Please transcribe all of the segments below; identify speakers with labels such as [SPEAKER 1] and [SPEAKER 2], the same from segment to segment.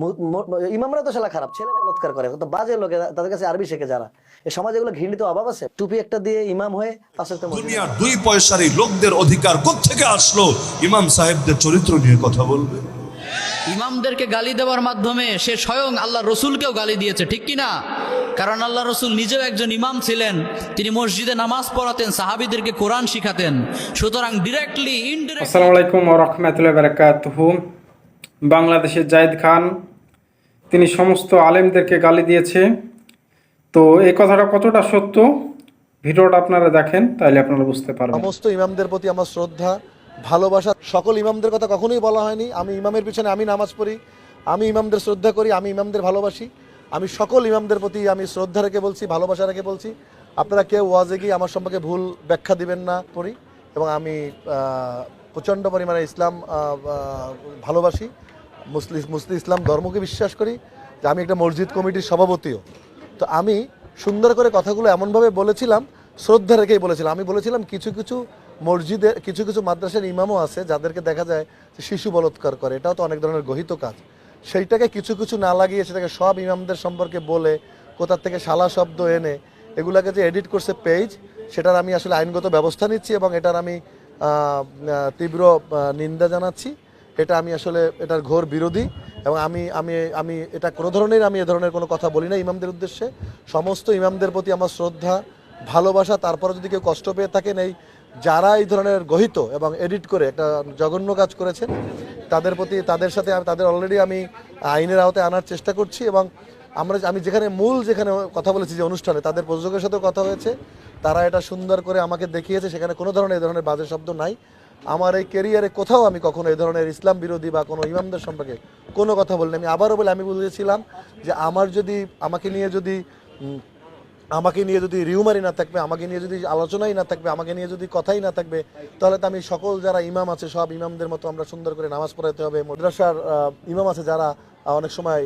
[SPEAKER 1] মু- মু- ইমামরা তো শালা খারাপ ছেলে বলৎকার করে। তো বাজে লোকে তাদের কাছে আরবি শেখে যারা। এই সমাজে এগুলো ঘৃণিত অভাব আছে? টুপি একটা দিয়ে ইমাম হয়ে
[SPEAKER 2] দুনিয়ার দুই পয়সার এই লোকদের অধিকার কোত্থেকে আসলো? ইমাম সাহেবদের চরিত্র নিয়ে কথা বলবে।
[SPEAKER 3] ইমামদেরকে গালি দেওয়ার মাধ্যমে সে স্বয়ং আল্লাহ রসুলকেও গালি দিয়েছে ঠিক কি না? কারণ আল্লাহ রসুল নিজেও একজন ইমাম ছিলেন তিনি মসজিদে নামাজ পড়াতেন সাহাবিদেরকে কোরআন শিখাতেন। সুতরাং ডিরেক্টলি ইনডিরেক্ট
[SPEAKER 4] আসসালামু আলাইকুম রহমতুল্লাহ বারাকাতুহু। বাংলাদেশের জাহিদ খান, তিনি সমস্ত আলেমদেরকে গালি দিয়েছে। তো এই কথাটা কতটা সত্য? ভিডিওটা আপনারা দেখেন তাহলে আপনারা বুঝতে পারবেন।
[SPEAKER 5] সমস্ত ইমামদের প্রতি আমার শ্রদ্ধা, ভালোবাসা। সকল ইমামদের কথা কখনোই বলা হয়নি। আমি ইমামের পিছনে আমি নামাজ পড়ি, আমি ইমামদের শ্রদ্ধা করি, আমি ইমামদের ভালোবাসি। আমি সকল ইমামদের প্রতি আমি শ্রদ্ধা রেখে বলছি, ভালোবাসা রেখে বলছি। আপনারা কেউ ওয়াজে গিয়ে আমার সম্পর্কে ভুল ব্যাখ্যা দিবেন না পড়ি। এবং আমি প্রচণ্ড পরিমাণে ইসলাম ভালোবাসি। মুসলিম মুসলিম ইসলাম ধর্মকে বিশ্বাস করি যে আমি একটা মসজিদ কমিটির সভাপতিও। তো আমি সুন্দর করে কথাগুলো এমনভাবে বলেছিলাম, শ্রদ্ধা রেখেই বলেছিলাম। আমি বলেছিলাম কিছু কিছু মসজিদে কিছু কিছু মাদ্রাসার ইমামও আছে যাদেরকে দেখা যায় যে শিশু বলৎকার করে। এটাও তো অনেক ধরনের গহিত কাজ। সেইটাকে কিছু কিছু না লাগিয়ে সেটাকে সব ইমামদের সম্পর্কে বলে, কোথার থেকে শালা শব্দ এনে, এগুলাকে যে এডিট করছে পেজ সেটার আমি আসলে আইনগত ব্যবস্থা নিচ্ছি এবং এটার আমি তীব্র নিন্দা জানাচ্ছি। এটা আমি আসলে, এটার ঘোর বিরোধী এবং আমি আমি আমি এটা কোনো ধরনের, আমি এ ধরনের কোনো কথা বলি না। ইমামদের উদ্দেশ্যে সমস্ত ইমামদের প্রতি আমার শ্রদ্ধা, ভালোবাসা তারপরে যদি কেউ কষ্ট পেয়ে থাকেন, এই যারা এই ধরনের গহিত এবং এডিট করে একটা জঘন্য কাজ করেছেন, তাদের প্রতি, তাদের সাথে তাদের অলরেডি আমি আইনের আওতায় আনার চেষ্টা করছি এবং আমরা আমি যেখানে মূল যেখানে কথা বলেছি যে অনুষ্ঠানে, তাদের প্রযোজকের সাথেও কথা হয়েছে। তারা এটা সুন্দর করে আমাকে দেখিয়েছে, সেখানে কোনো ধরনের এই ধরনের বাজে শব্দ নাই। আমার এই কেরিয়ারে কোথাও আমি কখনো এই ধরনের ইসলাম বিরোধী বা কোনো ইমামদের সম্পর্কে কোনো কথা বলিনি। আমি আবারও বলে আমি বুঝেছিলাম যে আমার যদি আমাকে নিয়ে যদি আমাকে নিয়ে যদি রিউমারি না থাকবে, আমাকে নিয়ে যদি আলোচনাই না থাকবে, আমাকে নিয়ে যদি কথাই না থাকবে, তাহলে তো আমি সকল যারা ইমাম আছে, সব ইমামদের মতো আমরা সুন্দর করে নামাজ পড়াতে হবে। মাদ্রাসার ইমাম আছে যারা অনেক সময়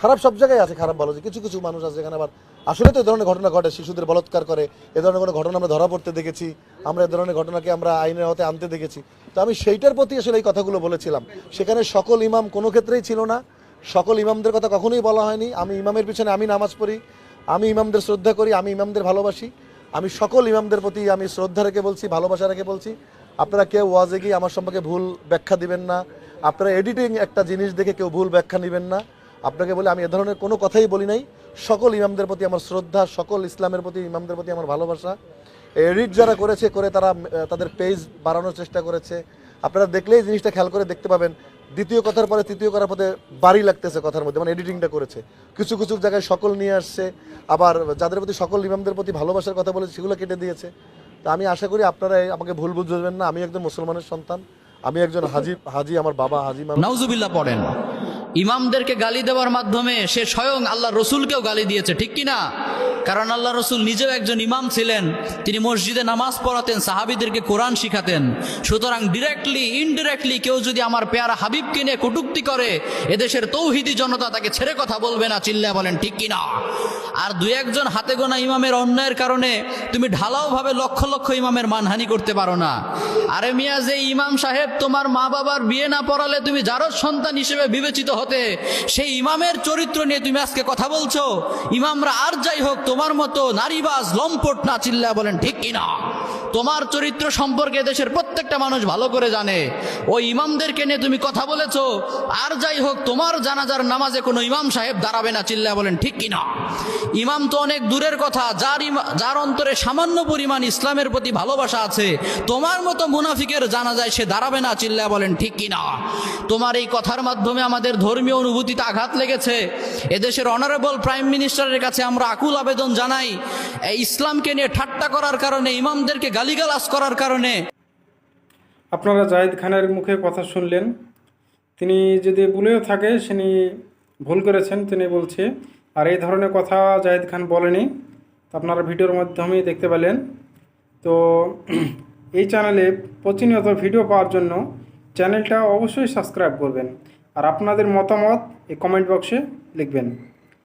[SPEAKER 5] খারাপ সব জায়গায় আছে, খারাপ ভালো কিছু কিছু মানুষ আছে যেখানে আবার আসলে তো এই ধরনের ঘটনা ঘটে, শিশুদের বলৎকার করে, এ ধরনের কোনো ঘটনা আমরা ধরা পড়তে দেখেছি, আমরা এ ধরনের ঘটনাকে আমরা আইনের হতে আনতে দেখেছি। তো আমি সেইটার প্রতি আসলে এই কথাগুলো বলেছিলাম। সেখানে সকল ইমাম কোনো ক্ষেত্রেই ছিল না, সকল ইমামদের কথা কখনোই বলা হয়নি। আমি ইমামের পিছনে আমি নামাজ পড়ি, আমি ইমামদের শ্রদ্ধা করি, আমি ইমামদের ভালোবাসি। আমি সকল ইমামদের প্রতি আমি শ্রদ্ধা রেখে বলছি, ভালোবাসা রেখে বলছি। আপনারা কেউ ওয়াজে গিয়ে আমার সম্পর্কে ভুল ব্যাখ্যা দিবেন না। আপনারা এডিটিং একটা জিনিস দেখে কেউ ভুল ব্যাখ্যা নেবেন না। আপনাকে বলে আমি এ ধরনের কোনো কথাই বলি নাই। সকল ইমামদের প্রতি আমার শ্রদ্ধা, সকল ইসলামের প্রতি, ইমামদের প্রতি আমার ভালোবাসা। এডিট যারা করেছে, করে তারা তাদের পেজ বাড়ানোর চেষ্টা করেছে। আপনারা দেখলেই জিনিসটা খেয়াল করে দেখতে পাবেন। দ্বিতীয় কথার পরে তৃতীয় করার পথে বাড়ি লাগতেছে কথার মধ্যে মানে এডিটিংটা করেছে। কিছু কিছু জায়গায় সকল নিয়ে আসছে। আবার যাদের প্রতি সকল ইমামদের প্রতি ভালোবাসার কথা বলেছে, সেগুলো কেটে দিয়েছে। তা আমি আশা করি আপনারা আমাকে ভুল বুঝবেন না। আমি একজন মুসলমানের সন্তান। আমি একজন হাজি হাজি আমার বাবা হাজি
[SPEAKER 3] নাউজুবিল্লাহ পড়েন। ইমামদেরকে গালি দেওয়ার মাধ্যমে সে স্বয়ং আল্লাহ রসুলকেও গালি দিয়েছে, ঠিক কি না কারণ আল্লাহ রসুল নিজেও একজন ইমাম ছিলেন, তিনি মসজিদে নামাজ পড়াতেন, সাহাবিদেরকে কোরআন শিখাতেন। সুতরাং ডিরেক্টলি ইনডিরেক্টলি কেউ যদি আমার পেয়ারা হাবিবকে নিয়ে কটুক্তি করে, এদেশের তৌহিদি জনতা তাকে ছেড়ে কথা বলবে না চিল্লা বলেন, ঠিক কি না আর দু একজন হাতে গোনা ইমামের অন্যায়ের কারণে তুমি ঢালাওভাবে লক্ষ লক্ষ ইমামের মানহানি করতে পারো না। আরে মিয়া, যে ইমাম সাহেব তোমার মা বাবার বিয়ে না পড়ালে তুমি যারও সন্তান হিসেবে বিবেচিত হতে, সেই ইমামের চরিত্র নিয়ে তুমি আজকে কথা বলছো। ইমামরা আর যাই হোক, তোমার মতো নারীবাজ, লম্পট না চিল্লা বলেন, ঠিক কিনা? তোমার চরিত্র সম্পর্কে দেশের প্রত্যেকটা মানুষ ভালো করে জানে। ওই ইমামদেরকে নিয়ে তুমি কথা বলেছ। আর যাই হোক, তোমার জানাজার নামাজে কোনো ইমাম সাহেব দাঁড়াবে না চিল্লা বলেন, ঠিক কিনা ইমাম তো অনেক দূরের কথা, যার যার অন্তরে সামান্য পরিমাণ ইসলামের প্রতি ভালোবাসা আছে, তোমার মতো মুনাফিকের জানা যায় সে দাঁড়াবে না চিল্লা বলেন, ঠিক কিনা তোমার এই কথার মাধ্যমে আমাদের ধর্মীয় অনুভূতিতে আঘাত লেগেছে। এদেশের অনারেবল প্রাইম মিনিস্টারের কাছে আমরা আকুল আবেদন জানাই ইসলামকে নিয়ে ঠাট্টা করার কারণে ইমামদেরকে গালিগালাজ করার কারণে।
[SPEAKER 4] আপনারা জাহিদ খানের মুখে কথা শুনলেন। তিনি যদি ভুলেও থাকে তিনি ভুল করেছেন, তিনি বলছে, আর এই ধরনের কথা জাহিদ খান বলেনি। আপনারা ভিডিওর মাধ্যমেই দেখতে পেলেন। তো এই চ্যানেলে প্রতিনিয়ত ভিডিও পাওয়ার জন্য চ্যানেলটা অবশ্যই সাবস্ক্রাইব করবেন। আর আপনাদের মতামত এই কমেন্ট বক্সে লিখবেন।